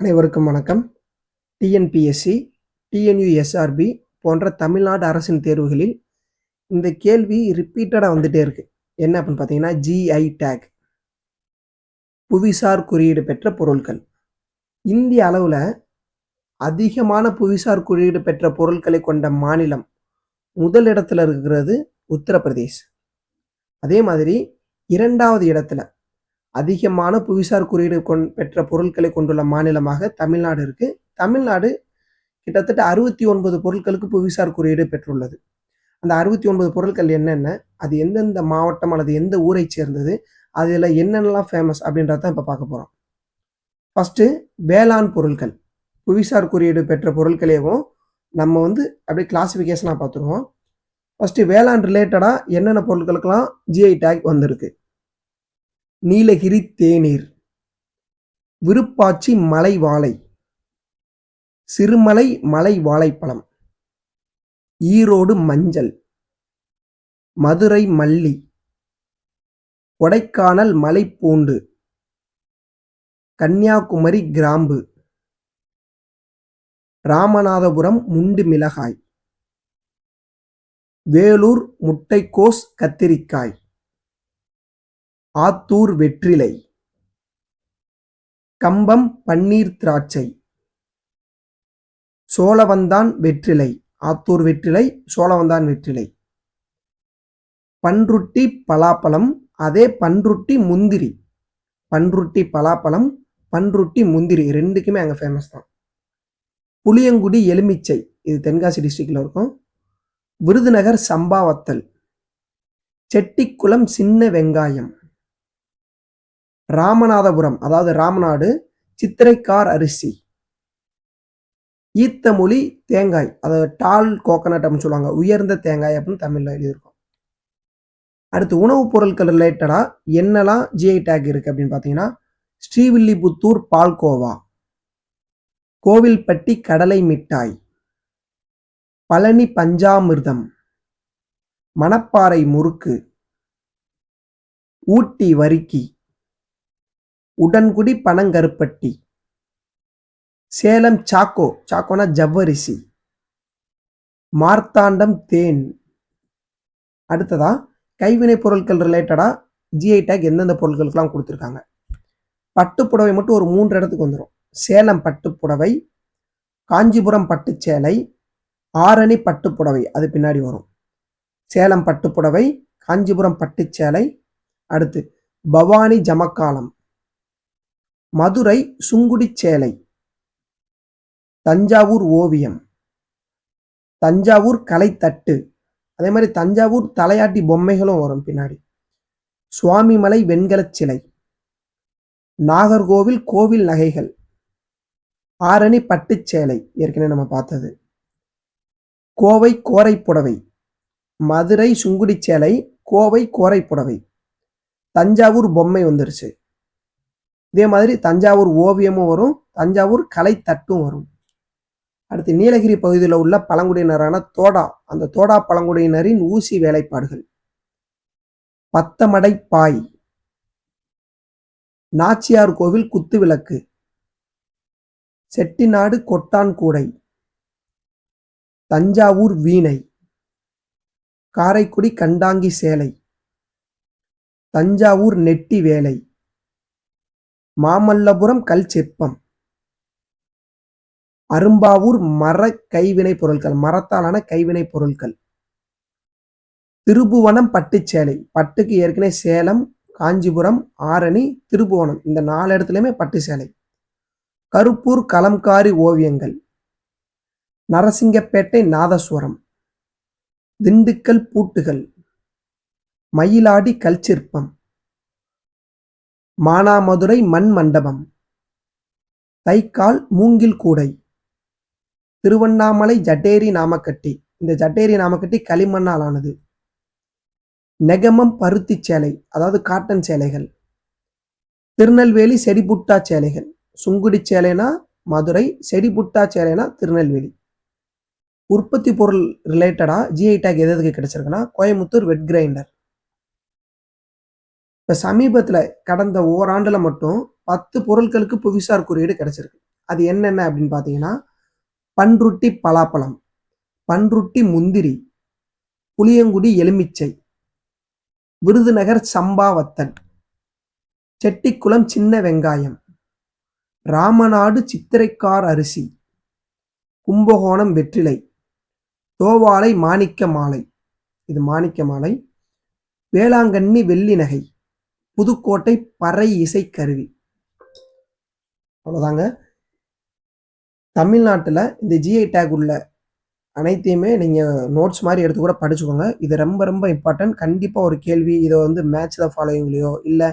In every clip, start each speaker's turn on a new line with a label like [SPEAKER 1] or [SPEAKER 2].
[SPEAKER 1] அனைவருக்கும் வணக்கம். TNPSC TNUSRB போன்ற தமிழ்நாடு அரசின் தேர்வுகளில் இந்த கேள்வி ரிப்பீட்டடாக வந்துகிட்டே இருக்குது என்ன அப்படின்னு பார்த்தீங்கன்னா ஜிஐ டேக் புவிசார் குறியீடு பெற்ற பொருட்கள் இந்திய அளவில் அதிகமான புவிசார் குறியீடு பெற்ற பொருட்களை கொண்ட மாநிலம் முதல் இடத்துல இருக்கிறது உத்தரப்பிரதேஷ். அதே மாதிரி இரண்டாவது இடத்துல அதிகமான புவிசார் குறியீடு கொண் பெற்ற பொருட்களை கொண்டுள்ள மாநிலமாக தமிழ்நாடு இருக்குது தமிழ்நாடு கிட்டத்தட்ட அறுபத்தி ஒன்பது பொருட்களுக்கு புவிசார் குறியீடு பெற்றுள்ளது. அந்த அறுபத்தி ஒன்பது பொருட்கள் என்னென்ன அது எந்தெந்த மாவட்டம் அல்லது எந்த ஊரை சேர்ந்தது அதில் என்னென்னலாம் ஃபேமஸ் அப்படின்றத தான் இப்போ பார்க்க போகிறோம் ஃபஸ்ட்டு வேளாண் பொருட்கள். புவிசார் குறியீடு பெற்ற பொருட்களையும் நம்ம வந்து அப்படியே கிளாசிஃபிகேஷனாக பார்த்துருவோம். ஃபஸ்ட்டு வேளாண் ரிலேட்டடாக என்னென்ன பொருட்களுக்கெல்லாம் ஜிஐ டேக் வந்திருக்கு. நீலகிரி தேநீர். விருப்பாச்சி மலை வாழை சிறுமலை மலை வாழைப்பழம் ஈரோடு மஞ்சள். மதுரை மல்லி. கொடைக்கானல் மலைப்பூண்டு. கன்னியாகுமரி கிராம்பு. ராமநாதபுரம் முண்டு மிளகாய். வேலூர் முட்டைக்கோஸ் கத்திரிக்காய். ஆத்தூர் வெற்றிலை. கம்பம் பன்னீர் திராட்சை. சோழவந்தான் வெற்றிலை. ஆத்தூர் வெற்றிலை சோழவந்தான் வெற்றிலை. பன்ருட்டி பலாப்பழம் அதே பன்ருட்டி முந்திரி. பன்ருட்டி பலாப்பழம் பன்ருட்டி முந்திரி ரெண்டுக்குமே அங்கே ஃபேமஸ் தான். புளியங்குடி எலுமிச்சை இது தென்காசி டிஸ்ட்ரிக்டில் இருக்கும். விருதுநகர் சம்பாவத்தல் செட்டிக்குளம் சின்ன வெங்காயம். ராமநாதபுரம் அதாவது ராமநாடு சித்திரைக்கார் அரிசி. ஈத்தமொழி தேங்காய் அதாவது டால் கோகனட் அப்படின்னு சொல்லுவாங்க உயர்ந்த தேங்காய் அப்படின்னு தமிழில் எழுதியிருக்கோம். அடுத்து உணவுப் பொருட்கள் ரிலேட்டடாக என்னெல்லாம் ஜிஐ டேக் இருக்குது அப்படின்னு பார்த்தீங்கன்னா ஸ்ரீவில்லிபுத்தூர் பால்கோவா கோவில்பட்டி கடலை மிட்டாய் பழனி பஞ்சாமிர்தம் மணப்பாறை முறுக்கு ஊட்டி வரிக்கி. உடன்குடி பனங்கருப்பட்டி. சேலம் சாக்கோ சாக்கோனா ஜவ்வரிசி. மார்த்தாண்டம் தேன். அடுத்ததா கைவினை பொருட்கள் ரிலேட்டடாக ஜிஐ டேக் எந்தெந்த பொருட்களுக்கெல்லாம் கொடுத்துருக்காங்க. பட்டுப்புடவை மட்டும் ஒரு மூன்று இடத்துக்கு வந்துடும் சேலம் பட்டுப்புடவை காஞ்சிபுரம் பட்டுச்சேலை ஆரணி பட்டுப்புடவை அது பின்னாடி வரும். சேலம் பட்டுப்புடவை காஞ்சிபுரம் பட்டுச்சேலை அடுத்து பவானி ஜமக்காலம். மதுரை சுங்குடிச்சேலை. தஞ்சாவூர் ஓவியம். தஞ்சாவூர் கலைத்தட்டு. அதே மாதிரி தஞ்சாவூர் தலையாட்டி பொம்மைகளும் வரும் பின்னாடி. சுவாமிமலை வெண்கலச் சிலை. நாகர்கோவில் கோவில் நகைகள். ஆரணி பட்டுச்சேலை ஏற்கனவே நம்ம பார்த்தது. கோவை கோரை புடவை. மதுரை சுங்குடி சேலை கோவை கோரை புடவை. தஞ்சாவூர் பொம்மை வந்துருச்சு. இதே மாதிரி தஞ்சாவூர் ஓவியமும் வரும் தஞ்சாவூர் கலைத்தட்டும் வரும். அடுத்து நீலகிரி பகுதியில் உள்ள பழங்குடியினரான தோடா அந்த தோடா பழங்குடியினரின் ஊசி வேலைப்பாடுகள். பத்தமடை பாய். நாச்சியார் கோவில் குத்துவிளக்கு செட்டிநாடு கொட்டான் கூடை. தஞ்சாவூர் வீணை. காரைக்குடி கண்டாங்கி சேலை. தஞ்சாவூர் நெட்டி வேலை. மாமல்லபுரம் கல் சிற்பம். அரும்பாவூர் மர கைவினை பொருட்கள் மரத்தாலான கைவினை பொருட்கள் திருபுவனம் பட்டுச்சேலை பட்டுக்கு ஏற்கனவே சேலம் காஞ்சிபுரம் ஆரணி திருபுவனம் இந்த நாலு இடத்துலையுமே பட்டு சேலை. கருப்பூர் கலம்காரி ஓவியங்கள். நரசிங்கப்பேட்டை நாதஸ்வரம். திண்டுக்கல் பூட்டுகள். மயிலாடி கல்ச்சிற்பம் மானாமதுரை மண் மண்டபம். தைக்கால் மூங்கில் கூடை. திருவண்ணாமலை ஜட்டேரி நாமக்கட்டி. இந்த ஜட்டேரி நாமக்கட்டி களிமண்ணால் ஆனது. நெகமம் பருத்தி சேலை அதாவது காட்டன் சேலைகள். திருநெல்வேலி செடிபுட்டா சேலைகள். சுங்குடி சேலைனா மதுரை செடிபுட்டா சேலைனா திருநெல்வேலி. உற்பத்தி பொருள் ரிலேட்டடாக ஜிஐ டேக் எது எதுக்கு கிடைச்சிருக்குன்னா கோயம்புத்தூர் வெட் கிரைண்டர். இப்போ சமீபத்தில் கடந்த ஓராண்டில் மட்டும் பத்து பொருட்களுக்கு புவிசார் குறியீடு கிடச்சிருக்கு. அது என்னென்ன அப்படின்னு பார்த்தீங்கன்னா பன்ருட்டி பலாப்பழம் பன்ருட்டி முந்திரி புளியங்குடி எலுமிச்சை விருதுநகர் சம்பாவத்தன் செட்டிக்குளம் சின்ன வெங்காயம் ராமநாடு சித்திரைக்கார் அரிசி கும்பகோணம் வெற்றிலை தோவாளை மாணிக்க மாலை இது மாணிக்க மாலை வேளாங்கண்ணி வெள்ளி நகை புதுக்கோட்டை பறை இசைக்கருவி. அவ்வளோதாங்க தமிழ்நாட்டில் இந்த ஜிஐ டேக் உள்ள அனைத்தையுமே நீங்கள் நோட்ஸ் மாதிரி எடுத்து கூட படிச்சுக்கோங்க. இது ரொம்ப ரொம்ப இம்பார்ட்டன்ட் கண்டிப்பாக ஒரு கேள்வி இதை வந்து மேட்ச் த ஃபாலோயிங்லேயோ இல்லை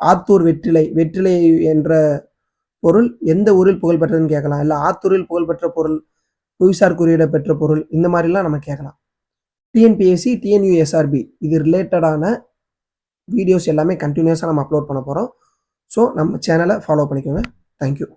[SPEAKER 1] ஆத்தூர் வெற்றிலை வெற்றிலை என்ற பொருள் எந்த ஊரில் புகழ்பெற்றதுன்னு கேட்கலாம். இல்லை ஆத்தூரில் புகழ்பெற்ற பொருள் புவிசார் குறியீட பெற்ற பொருள் இந்த மாதிரிலாம் நம்ம கேட்கலாம். டிஎன்பிஎஸ்சி டிஎன்யூஎஸ்ஆர்பி இது ரிலேட்டடான வீடியோஸ் எல்லாமே கண்டினியூஸாக நம்ம அப்லோட் பண்ண போகிறோம் ஸோ நம்ம சேனலை ஃபாலோ பண்ணிக்கோங்க. தேங்க்யூ